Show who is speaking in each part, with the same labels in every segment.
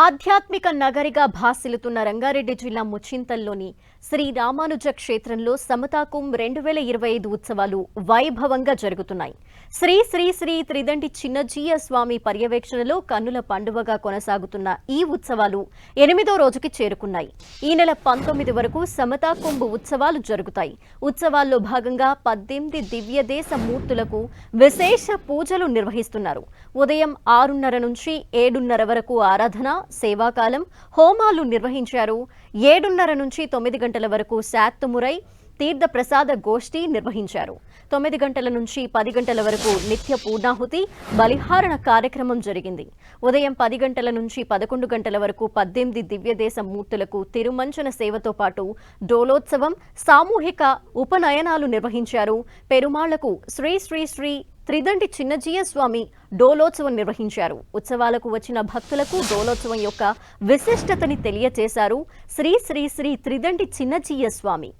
Speaker 1: ఆధ్యాత్మిక నగరిగా భాసిల్లుతున్న రంగారెడ్డి జిల్లా ముచ్చింతల్లోని శ్రీ రామానుజ క్షేత్రంలో సమతాకుం రెండు వేల ఇరవై ఐదు ఉత్సవాలు వైభవంగా జరుగుతున్నాయి. శ్రీ శ్రీ శ్రీ త్రిదండి చిన్నజీయ స్వామి పర్యవేక్షణలో కన్నుల పండువగా కొనసాగుతున్న ఈ ఉత్సవాలు ఎనిమిదో రోజుకి చేరుకున్నాయి. ఈ నెల పంతొమ్మిది వరకు సమతాకుంభ ఉత్సవాలు జరుగుతాయి. ఉత్సవాల్లో భాగంగా పద్దెనిమిది దివ్య దేశ మూర్తులకు విశేష పూజలు నిర్వహిస్తున్నారు. ఉదయం ఆరున్నర నుంచి ఏడున్నర వరకు ఆరాధన సేవాకాలం హోమాలు నిర్వహించారు. ఏడున్నర నుంచి తొమ్మిది గంటల వరకు శాత్తుమురై తీర్థ ప్రసాద గోష్ఠి నిర్వహించారు. తొమ్మిది గంటల నుంచి పది గంటల వరకు నిత్య పూర్ణాహుతి బలిహారణ కార్యక్రమం జరిగింది. ఉదయం పది గంటల నుంచి పదకొండు గంటల వరకు పద్దెనిమిది దివ్యదేశ మూర్తులకు తిరుమంచన సేవతో పాటు డోలోత్సవం సామూహిక ఉపనయనాలు నిర్వహించారు. పెరుమాళ్ళకు శ్రీ శ్రీ శ్రీ త్రిదండి చిన్నజీయ స్వామి డోలోత్సవం నిర్వహించారు. ఉత్సవాలకు వచ్చిన భక్తులకు డోలోత్సవం యొక్క విశిష్టతని తెలియచేశారు శ్రీ శ్రీ శ్రీ త్రిదండి చిన్నజీయ స్వామి.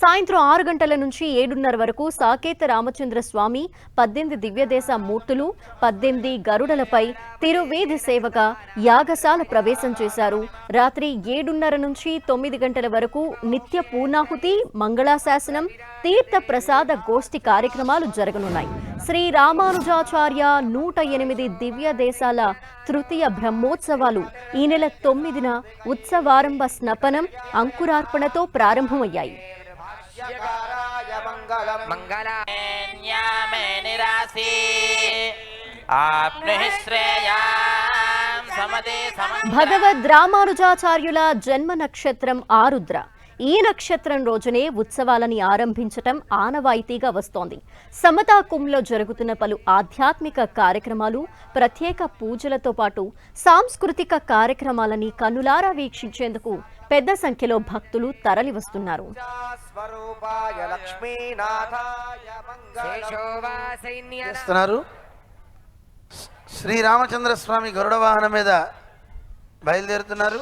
Speaker 1: సాయంత్రం ఆరు గంటల నుంచి ఏడున్నర వరకు సాకేత రామచంద్ర స్వామి పద్దెనిమిది దివ్యదేశ మూర్తులు పద్దెనిమిది గరుడలపై తిరువేది సేవగా యాగశాల ప్రవేశం చేశారు. రాత్రి ఏడున్నర నుంచి తొమ్మిది గంటల వరకు నిత్య పూర్ణాహుతి మంగళాశాసనం తీర్థ ప్రసాద గోష్ఠి కార్యక్రమాలు జరగనున్నాయి. శ్రీ రామానుజాచార్య నూట ఎనిమిది దివ్య దేశాల తృతీయ బ్రహ్మోత్సవాలు ఈ నెల తొమ్మిదిన ఉత్సవారంభ స్నపనం అంకురార్పణతో ప్రారంభమయ్యాయి.
Speaker 2: मङ्गलान्यामे निरासी आप्नुहि श्रेयां समदे समङ्गलम्
Speaker 1: భగవద్ రామానుజాచార్యుల జన్మ నక్షత్రం ఆరుద్ర ఈ నక్షత్రం రోజునే ఉత్సవాలని ఆరంభించటం ఆనవాయితీగా వస్తోంది సమతాకుంలో జరుగుతున్న పలు ఆధ్యాత్మిక కార్యక్రమాలు ప్రత్యేక పూజలతో పాటు సాంస్కృతిక కార్యక్రమాలని కన్నులారా వీక్షించేందుకు పెద్ద సంఖ్యలో భక్తులు తరలివస్తున్నారు.
Speaker 3: శ్రీరామచంద్ర స్వామి గరుడ వాహనం మీద బయలుదేరుతున్నారు.